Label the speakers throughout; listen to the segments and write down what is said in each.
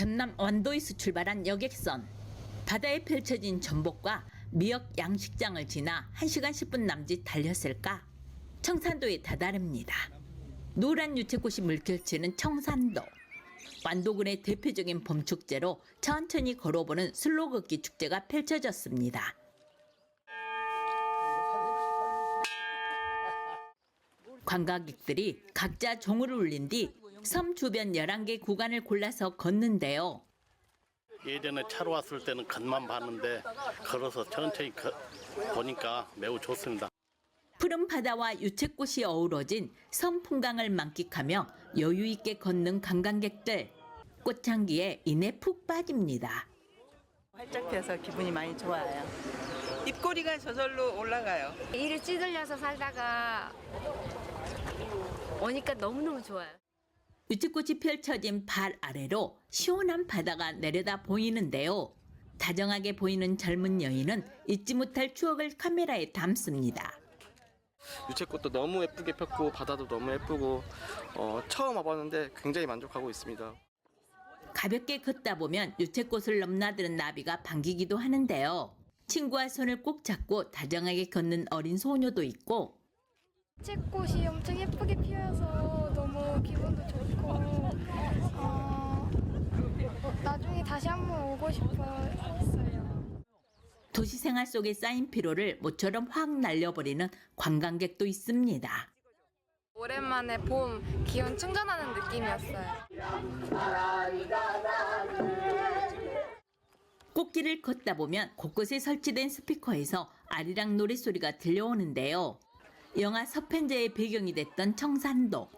Speaker 1: 전남 완도에서 출발한 여객선. 바다에 펼쳐진 전복과 미역 양식장을 지나 1시간 10분 남짓 달렸을까? 청산도에 다다릅니다. 노란 유채꽃이 물결치는 청산도. 완도군의 대표적인 봄축제로 천천히 걸어보는 슬로 걷기 축제가 펼쳐졌습니다. 관광객들이 각자 종을 울린 뒤 섬 주변 11개 구간을 골라서 걷는데요.
Speaker 2: 예전에 차로 왔을 때는 겉만 봤는데 걸어서 천천히 거- 보니까 매우 좋습니다.
Speaker 1: 푸른 바다와 유채꽃이 어우러진 섬 풍광을 만끽하며 여유 있게 걷는 관광객들. 꽃향기에 이내 푹 빠집니다.
Speaker 3: 활짝 펴서 기분이 많이 좋아요. 입꼬리가 저절로 올라가요.
Speaker 4: 일을 찌들려서 살다가 오니까 너무너무 좋아요.
Speaker 1: 유채꽃이 펼쳐진 발 아래로 시원한 바다가 내려다 보이는데요. 다정하게 보이는 젊은 여인은 잊지 못할 추억을 카메라에 담습니다.
Speaker 5: 유채꽃도 너무 예쁘게 폈고 바다도 너무 예쁘고 어, 처음 와봤는데 굉장히 만족하고 있습니다.
Speaker 1: 가볍게 걷다 보면 유채꽃을 넘나드는 나비가 반기기도 하는데요. 친구와 손을 꼭 잡고 다정하게 걷는 어린 소녀도 있고
Speaker 6: 채꽃이 엄청 예쁘게 피어서 너무 기분도 좋고 어, 나중에 다시 한번 오고 싶었어요.
Speaker 1: 도시 생활 속에 쌓인 피로를 모처럼 확 날려버리는 관광객도 있습니다.
Speaker 6: 오랜만에 봄 기운 충전하는 느낌이었어요.
Speaker 1: 꽃길을 걷다 보면 곳곳에 설치된 스피커에서 아리랑 노랫소리가 들려오는데요. 영화 서편제의 배경이 됐던 청산도.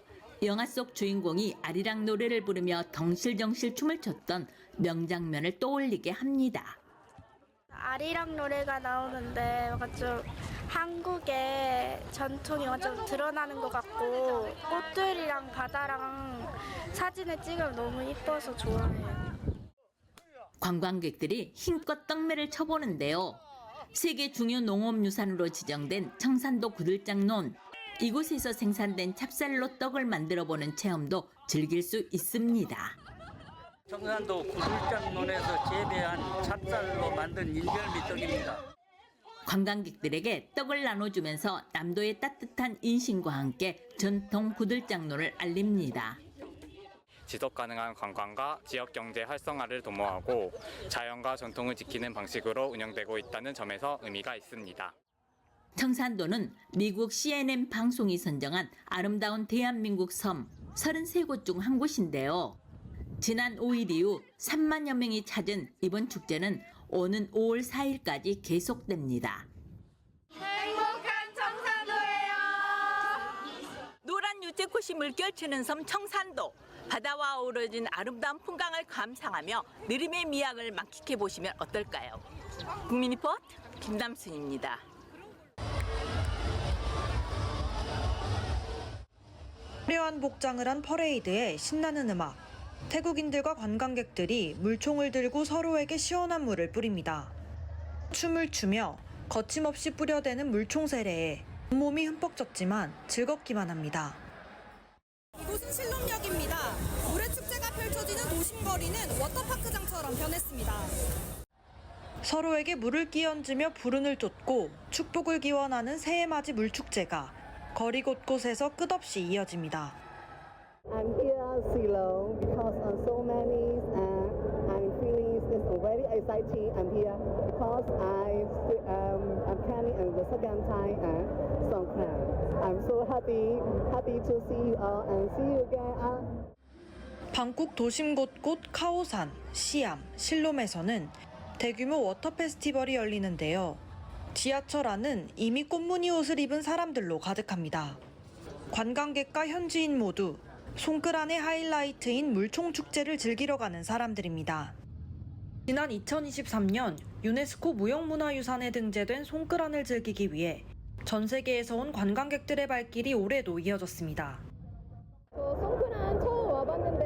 Speaker 1: 영화 속 주인공이 아리랑 노래를 부르며 덩실덩실 춤을 췄던 명장면을 떠올리게 합니다.
Speaker 7: 아리랑 노래가 나오는데 뭔가 좀 한국의 전통이 완전 좀 드러나는 것 같고 꽃들이랑 바다랑 사진을 찍으면 너무 이뻐서 좋아해요.
Speaker 1: 관광객들이 힘껏 떡매를 쳐보는데요. 세계 중요 농업유산으로 지정된 청산도 구들장논. 이곳에서 생산된 찹쌀로 떡을 만들어 보는 체험도 즐길 수 있습니다.
Speaker 8: 청산도 구들장논에서 재배한 찹쌀로 만든 인절미 떡입니다.
Speaker 1: 관광객들에게 떡을 나눠주면서 남도의 따뜻한 인심과 함께 전통 구들장로를 알립니다.
Speaker 9: 지속 가능한 관광과 지역 경제 활성화를 도모하고 자연과 전통을 지키는 방식으로 운영되고 있다는 점에서 의미가 있습니다.
Speaker 1: 청산도는 미국 CNN 방송이 선정한 아름다운 대한민국 섬 33곳 중 한 곳인데요. 지난 5일 이후 3만여 명이 찾은 이번 축제는 오는 5월 4일까지 계속됩니다. 노란 유채꽃이 물결치는 섬 청산도. 바다와 어우러진 아름다운 풍광을 감상하며 느림의 미학을 만끽해 보시면 어떨까요? 국민리포트 김남순입니다.
Speaker 10: 화려한 복장을 한 퍼레이드에 신나는 음악. 태국인들과 관광객들이 물총을 들고 서로에게 시원한 물을 뿌립니다. 춤을 추며 거침없이 뿌려대는 물총 세례에 온몸이 흠뻑 젖지만 즐겁기만 합니다.
Speaker 11: 이곳은 신림역입니다. 물의 축제가 펼쳐지는 도심거리는 워터파크장처럼 변했습니다.
Speaker 10: 서로에게 물을 끼얹으며 불운을 쫓고 축복을 기원하는 새해맞이 물축제가 거리 곳곳에서 끝없이 이어집니다.
Speaker 12: I'm here Ceylon because uh, so many uh, I'm feeling it's very exciting. I'm because I um, I'm planning uh, the second time uh, Songkran. I'm so happy happy to see you all and see you again. Uh,
Speaker 10: 방콕 도심 곳곳 카오산, 시암, 실롬에서는 대규모 워터 페스티벌이 열리는데요. 지하철 안은 이미 꽃무늬 옷을 입은 사람들로 가득합니다. 관광객과 현지인 모두 손끄란의 하이라이트인 물총 축제를 즐기러 가는 사람들입니다. 지난 2023년 유네스코 무형문화유산에 등재된 손끄란을 즐기기 위해 전 세계에서 온 관광객들의 발길이 올해도 이어졌습니다.
Speaker 6: 저 송크란 처음 와봤는데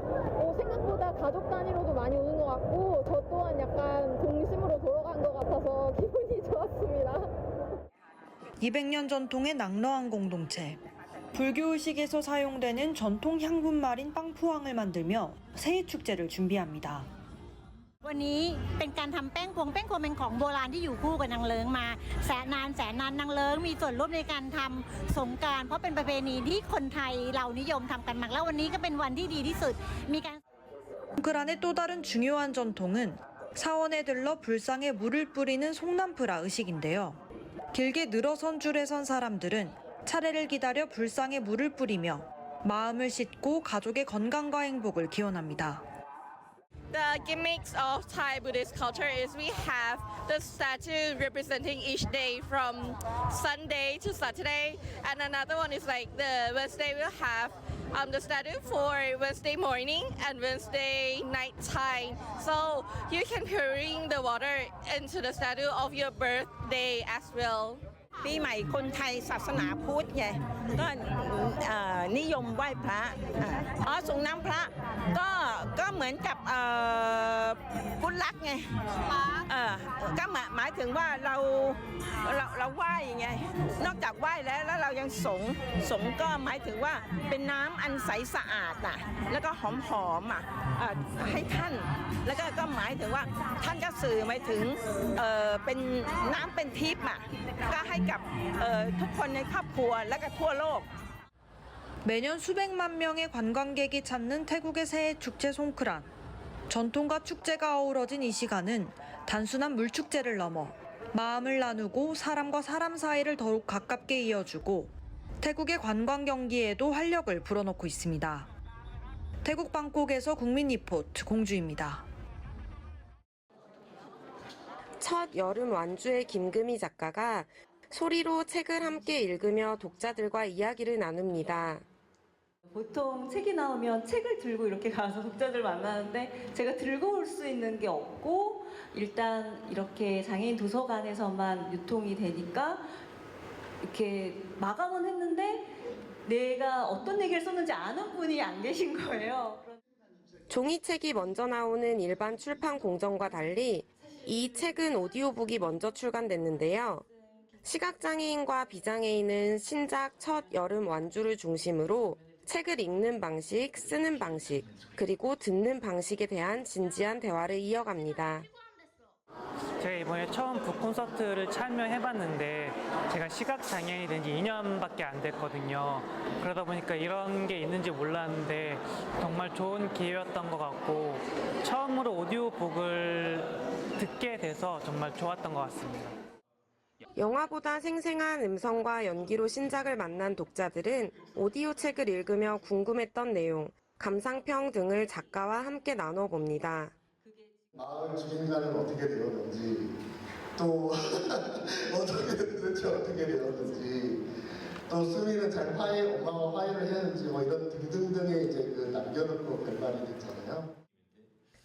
Speaker 6: 어, 생각보다 가족 단위로도 많이 오는 것 같고 저 또한 약간 동심으로 돌아간 것 같아서 기분이 좋았습니다.
Speaker 10: 200년 전통의 낙러한 공동체. 불교 의식에서 사용되는 전통 향분말인 빵푸항을 만들며 새해 축제를 준비합니다.
Speaker 13: วันนี้เป็นการทำแป้งพวงแป้งพวงเป็นของโบราณที่อยู่คู่กับนางเลิงมาแสนนานแสนนานนางเลิงมีส่วนร่วมในการทำสงกรารเพราะเป็นประเพณีที่คนไทยเรานิยมทำกันมากแล้ววันนี้ก็เป็นวันที่ดีที่สุด มีการ
Speaker 10: 송크란의 또 다른 중요한 전통은 사원에 들러 불상에 물을 뿌리는 송남프라 의식인데요. 길게 늘어선 줄에 선 사람들은 차례를 기다려 불상에 물을 뿌리며 마음을 씻고 가족의 건강과 행복을 기원합니다.
Speaker 14: The gimmicks of Thai Buddhist culture is we have the statue representing each day from Sunday to Saturday, and another one is like the Wednesday we'll have um, the statue for Wednesday morning and Wednesday night time. So you can pouring the water into the statue of your birthday as well.
Speaker 3: ปีใหม่คนไทยศาสนาพุทธไงก็นิยมไหว้พระอ๋อส่งน้ำพระก็ก็เหมือนกับเอ่อกุศลักษ์ไงก็หมายถึงว่าเราเรา ไหว้ไงนอกจากไหว้แล้วแล้วเรายังสงสงก็หมายถึงว่าเป็นน้ำอันใสสะอาดน่ะแล้วก็หอมหอมๆอ่ะเอ่อให้ท่าน แล้วก็ก็หมายถึงว่าท่านก็สื่อหมายถึงเอ่อเป็นน้ำเป็นทิพย์อ่ะก็ให้กับเอ่อทุกคนในครอบครัวและก็ทั่วโลก
Speaker 10: 매년 수백만 명의 관광객이 찾는 태국의 새해 축제 송크란. 전통과 축제가 어우러진 이 시간은 단순한 물축제를 넘어 마음을 나누고 사람과 사람 사이를 더욱 가깝게 이어주고 태국의 관광 경기에도 활력을 불어넣고 있습니다. 태국 방콕에서 국민 리포트 공주입니다.
Speaker 15: 첫 여름 완주의 김금희 작가가 소리로 책을 함께 읽으며 독자들과 이야기를 나눕니다.
Speaker 16: 보통 책이 나오면 책을 들고 이렇게 가서 독자들 만나는데 제가 들고 올 수 있는 게 없고 일단 이렇게 장애인 도서관에서만 유통이 되니까 이렇게 마감은 했는데 내가 어떤 얘기를 썼는지 아는 분이 안 계신 거예요.
Speaker 15: 종이책이 먼저 나오는 일반 출판 공정과 달리 이 책은 오디오북이 먼저 출간됐는데요. 시각장애인과 비장애인은 신작 첫 여름 완주를 중심으로 책을 읽는 방식, 쓰는 방식, 그리고 듣는 방식에 대한 진지한 대화를 이어갑니다.
Speaker 17: 제가 이번에 처음 북 콘서트를 참여해봤는데 제가 시각 장애인이 된 지 2년밖에 안 됐거든요. 그러다 보니까 이런 게 있는지 몰랐는데 정말 좋은 기회였던 것 같고 처음으로 오디오북을 듣게 돼서 정말 좋았던 것 같습니다.
Speaker 15: 영화보다 생생한 음성과 연기로 신작을 만난 독자들은 오디오 책을 읽으며 궁금했던 내용, 감상평 등을 작가와 함께 나눠봅니다.
Speaker 18: 마을 주민과는 어떻게 되었는지 또 어떻게 도대체 어떻게 되었는지 또 수미는 잘 화해 엄마와 화해를 했는지 뭐 이런 등등등의 이제 그 남겨놓고 결말이 됐잖아요.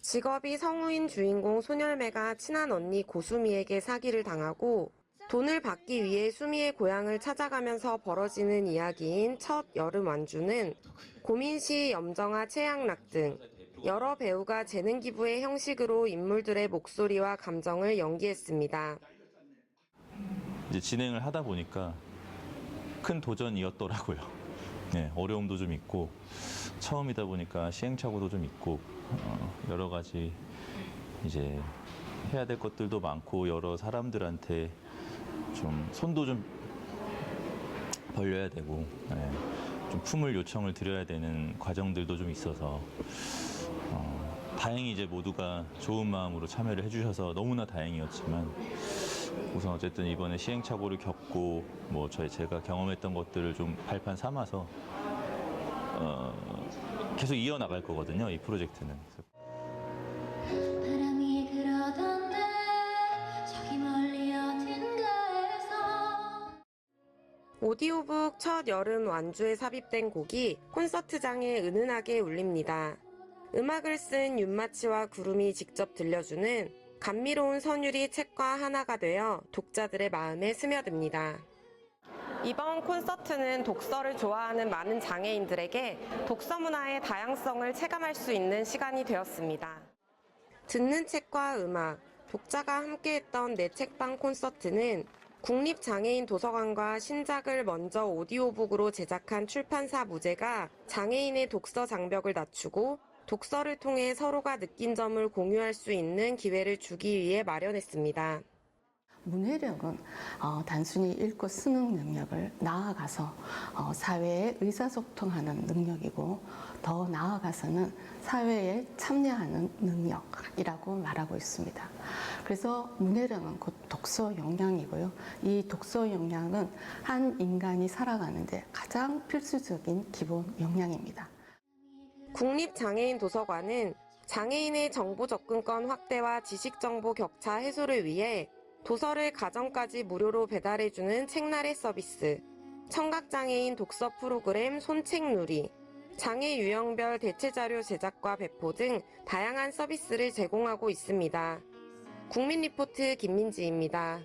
Speaker 15: 직업이 성우인 주인공 소녀매가 친한 언니 고수미에게 사기를 당하고 돈을 받기 위해 수미의 고향을 찾아가면서 벌어지는 이야기인 첫 여름 완주는 고민시, 염정아, 최양락 등 여러 배우가 재능 기부의 형식으로 인물들의 목소리와 감정을 연기했습니다.
Speaker 19: 이제 진행을 하다 보니까 큰 도전이었더라고요. 네, 어려움도 좀 있고 처음이다 보니까 시행착오도 좀 있고 어, 여러 가지 이제 해야 될 것들도 많고 여러 사람들한테 좀 손도 좀 벌려야 되고 네, 좀 품을 요청을 드려야 되는 과정들도 좀 있어서 어, 다행히 이제 모두가 좋은 마음으로 참여를 해주셔서 너무나 다행이었지만 우선 어쨌든 이번에 시행착오를 겪고 뭐 저희 제가 경험했던 것들을 좀 발판 삼아서 어, 계속 이어나갈 거거든요 이 프로젝트는.
Speaker 20: 바람이 그러던데 저기 멀리 어딘가에서
Speaker 15: 오디오북 첫 여름 완주에 삽입된 곡이 콘서트장에 은은하게 울립니다. 음악을 쓴 윤마치와 구름이 직접 들려주는 감미로운 선율이 책과 하나가 되어 독자들의 마음에 스며듭니다. 이번 콘서트는 독서를 좋아하는 많은 장애인들에게 독서 문화의 다양성을 체감할 수 있는 시간이 되었습니다. 듣는 책과 음악, 독자가 함께했던 내 책방 콘서트는 국립장애인 도서관과 신작을 먼저 오디오북으로 제작한 출판사 무제가 장애인의 독서 장벽을 낮추고 독서를 통해 서로가 느낀 점을 공유할 수 있는 기회를 주기 위해 마련했습니다.
Speaker 21: 문해력은 어, 단순히 읽고 쓰는 능력을 나아가서 어, 사회에 의사소통하는 능력이고 더 나아가서는 사회에 참여하는 능력이라고 말하고 있습니다. 그래서 문해력은 곧 독서 역량이고요. 이 독서 역량은 한 인간이 살아가는데 가장 필수적인 기본 역량입니다.
Speaker 15: 국립장애인 도서관은 장애인의 정보 접근권 확대와 지식 정보 격차 해소를 위해 도서를 가정까지 무료로 배달해주는 책나래 서비스, 청각장애인 독서 프로그램 손책누리, 장애 유형별 대체자료 제작과 배포 등 다양한 서비스를 제공하고 있습니다. 국민리포트 김민지입니다.